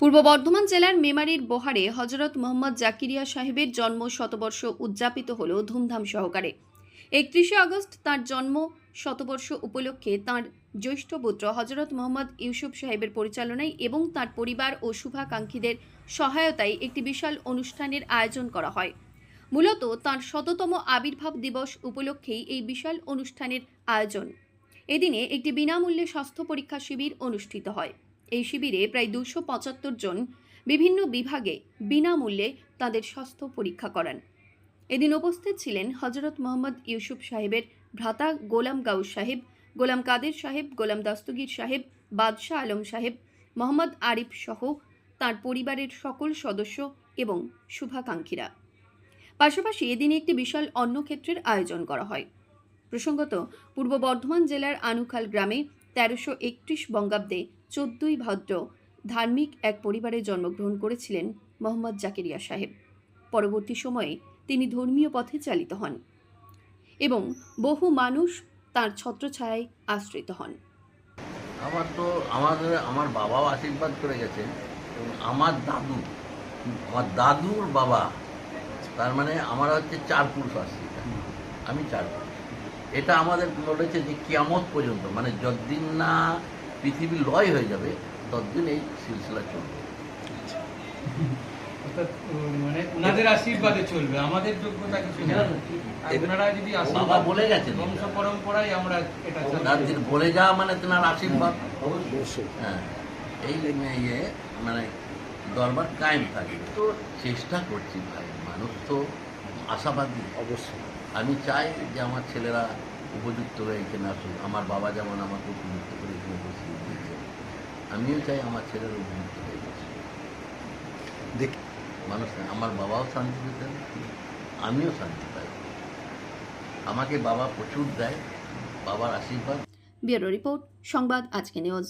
পূর্ব বর্ধমান জেলার মেমারির বহারে হজরত মোহাম্মদ জাকিরিয়া সাহেবের জন্ম শতবর্ষ উদযাপিত হল ধুমধাম সহকারে। একত্রিশে আগস্ট তার জন্ম শতবর্ষ উপলক্ষে তার জ্যৈষ্ঠ পুত্র হজরত মোহাম্মদ ইউসুফ সাহেবের পরিচালনায় এবং তার পরিবার ও শুভাকাঙ্ক্ষীদের সহায়তায় একটি বিশাল অনুষ্ঠানের আয়োজন করা হয়। মূলত তার শততম আবির্ভাব দিবস উপলক্ষেই এই বিশাল অনুষ্ঠানের আয়োজন। এদিনে একটি বিনামূল্যে স্বাস্থ্য পরীক্ষা শিবির অনুষ্ঠিত হয়। এই শিবিরে প্রায় দুশো পঁচাত্তর জন বিভিন্ন বিভাগে বিনামূল্যে তাদের স্বাস্থ্য পরীক্ষা করান। এদিন উপস্থিত ছিলেন হজরত মোহাম্মদ ইউসুফ সাহেবের ভ্রাতা গোলাম গাউস সাহেব, গোলাম কাদের সাহেব, গোলাম দস্তগীর সাহেব, বাদশাহ আলম সাহেব, মোহাম্মদ আরিফ সহ তার পরিবারের সকল সদস্য এবং শুভাকাঙ্ক্ষীরা। পাশাপাশি এদিনে একটি বিশাল অন্নক্ষেত্রের আয়োজন করা হয়। প্রসঙ্গত, পূর্ব বর্ধমান জেলার আনুখাল গ্রামে তেরোশো একত্রিশ বঙ্গাব্দে চোদ্দই ভাদ্র ধার্মিক এক পরিবারে জন্মগ্রহণ করেছিলেন মোহাম্মদ জাকেরিয়া সাহেব। পরবর্তী সময়ে তিনি ধর্মীয় পথে চালিত হন এবং বহু মানুষ তার ছত্রছায়ায় আশ্রিত হন। আমার তো আমাদের, আমার বাবাও আশীর্বাদ করে গেছেন এবং আমার দাদু, আমার দাদুর বাবা, তার মানে আমার হচ্ছে চার পুরুষ আসছে আমি চার পুরুষ। এটা আমাদের বলেছে যে কিয়ামত পর্যন্ত মানে যতদিন না পৃথিবী লয় হয়ে যাবে ততদিন এই সিলসিলা চলবে। অর্থাৎ, মানে ওনাদের আশীর্বাদে চলবে আমাদের যোগ্যতা কিছু আপনারা যদি আশীর্বাদ বলে গেছেন বংশ পরম্পরায় আমরা এটা চালাই। বলে যাওয়া মানে তেনার আশীর্বাদ। হ্যাঁ এই ইয়ে মানে দরবার কায়েম থাকবে। তো চেষ্টা করছি ভাই মানুষ তো আশাবাদী। অবশ্যই। আমি চাই যে আমার ছেলেরা উপযুক্ত হয়ে এখানে আসুক। আমার বাবা যেমন আমাকে উপযুক্ত করে আমিও চাই আমার ছেলের উপযুক্ত হয়ে গেছে দেখ, মানুষ, আমার বাবাও শান্তি পেতেন আমিও শান্তি পাই। আমাকে বাবা প্রচুর দেয়, বাবার আশীর্বাদ। ব্যুরো রিপোর্ট, সংবাদ, আজকে নিউজ